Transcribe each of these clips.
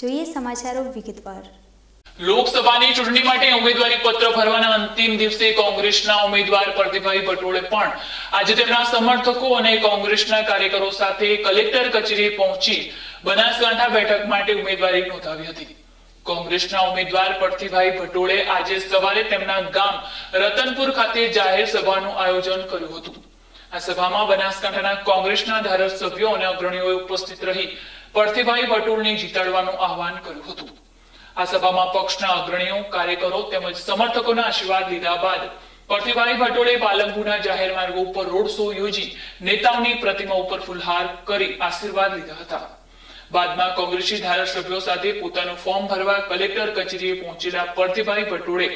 જોઈએ સમાચારો વિગતવાર. લોકસભાની ચૂંટણી માટે ઉમેદવારી પત્ર ભરવાના અંતિમ દિવસે કોંગ્રેસના ઉમેદવાર પ્રતિભાઈ પટોળે પણ આજે તેમના સમર્થકો અને કોંગ્રેસના કાર્યકરો સાથે કલેક્ટર કચેરીએ પહોંચી બનાસકાંઠા બેઠક માટે ઉમેદવારી નોંધાવી હતી. કોંગ્રેસના ઉમેદવાર પરથીભાઈ ભટોળે આજે સવારે તેમના ગામ રતનપુર ખાતે જાહેર સભાનું આયોજન કર્યું હતું. આ સભામાં બનાસકાંઠાના કોંગ્રેસના ધારાસભ્યો અને અગ્રણીઓએ ઉપસ્થિત રહી પ્રતિભાઈ પટોળને જીતાડવાનું આહવાન કર્યું હતું. આ સભામાં પક્ષના અગ્રણીઓ, કાર્યકરો તેમજ સમર્થકોના આશીર્વાદ લીધા બાદ પરથીભાઈ ભટોળે પાલનપુરના જાહેર માર્ગો ઉપર રોડ શો યોજી નેતાઓની પ્રતિમા ઉપર ફુલહાર કરી આશીર્વાદ લીધા હતા. બાદમાં કોંગ્રેસી ધારાસભ્યો સાથે પોતાનું ફોર્મ ભરવા કલેક્ટર કચેરીએ પહોંચેલા પરથીભાઈ ભટોળે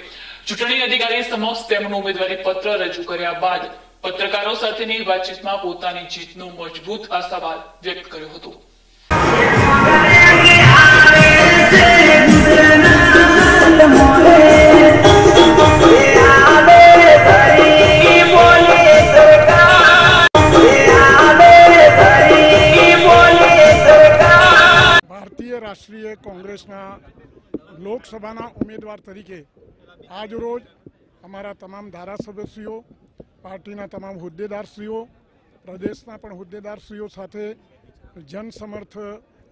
ચૂંટણી અધિકારી સમક્ષ તેમનું ઉમેદવારી પત્ર રજૂ કર્યા બાદ પત્રકારો સાથેની વાતચીતમાં પોતાની જીતનો મજબૂત આશાવાદ વ્યક્ત કર્યો હતો. રાષ્ટ્રીય કોંગ્રેસના લોકસભાના ઉમેદવાર તરીકે આજરોજ અમારા તમામ ધારાસભ્યશ્રીઓ, પાર્ટીના તમામ હોદ્દેદારશ્રીઓ, પ્રદેશના પણ હોદ્દેદારશ્રીઓ સાથે જનસમર્થ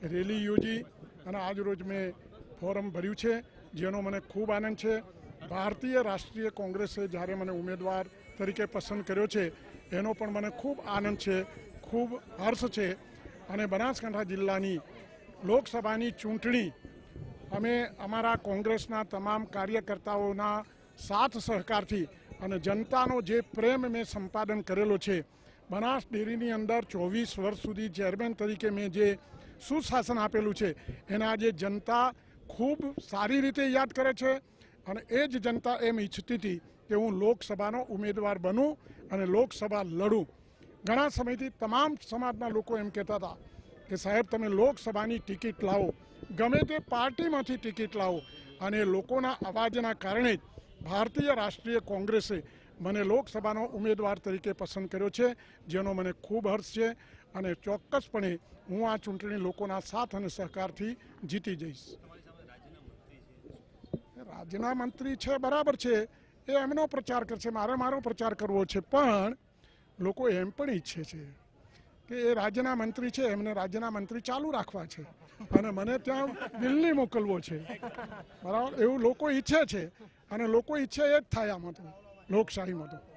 રેલી યોજી અને આજરોજ મેં ફોરમ ભર્યું છે, જેનો મને ખૂબ આનંદ છે. ભારતીય રાષ્ટ્રીય કોંગ્રેસે જ્યારે મને ઉમેદવાર તરીકે પસંદ કર્યો છે, એનો પણ મને ખૂબ આનંદ છે, ખૂબ હર્ષ છે. અને બનાસકાંઠા જિલ્લાની લોકસભાની ચૂંટણી, અમે અમારા કોંગ્રેસના તમામ કાર્યકર્તાઓના સાથ સહકારથી અને જનતાનો જે પ્રેમ મેં સંપાદન કરેલો છે બનાસ ડેરીની અંદર ચોવીસ વર્ષ સુધી ચેરમેન તરીકે મેં જે સુશાસન આપેલું છે, એના આજે જનતા ખૂબ સારી રીતે યાદ કરે છે અને એ જ જનતા એમ ઈચ્છતી હતી કે હું લોકસભાનો ઉમેદવાર બનું અને લોકસભા લડું. ઘણા સમયથી તમામ સમાજના લોકો એમ કહેતા હતા કે સાહેબ, તમે લોકસભાની ટિકિટ લાવો. ગમે તે પાર્ટીમાંથી ટિકિટ લાવો. અને લોકોના અવાજના કારણે જ ભારતીય રાષ્ટ્રીય કોંગ્રેસે મને લોકસભાનો ઉમેદવાર તરીકે પસંદ કર્યો છે, જેનો મને ખૂબ હર્ષ છે અને ચોક્કસપણે હું આ ચૂંટણી લોકોના સાથ અને સહકારથી જીતી જઈશ. રાજ્યના મંત્રી છે, બરાબર છે, એ એમનો પ્રચાર કરશે, મારે મારો પ્રચાર કરવો છે, પણ લોકો એમ પણ ઈચ્છે છે કે એ રાજ્યના મંત્રી છે, એમને રાજ્યના મંત્રી ચાલુ રાખવા છે અને મને ત્યાં દિલ્હી મોકલવો છે. બરાબર? એવું લોકો ઈચ્છે છે અને લોકો ઈચ્છે એ જ થાય આમાં તો. લોકશાહીમાં તો.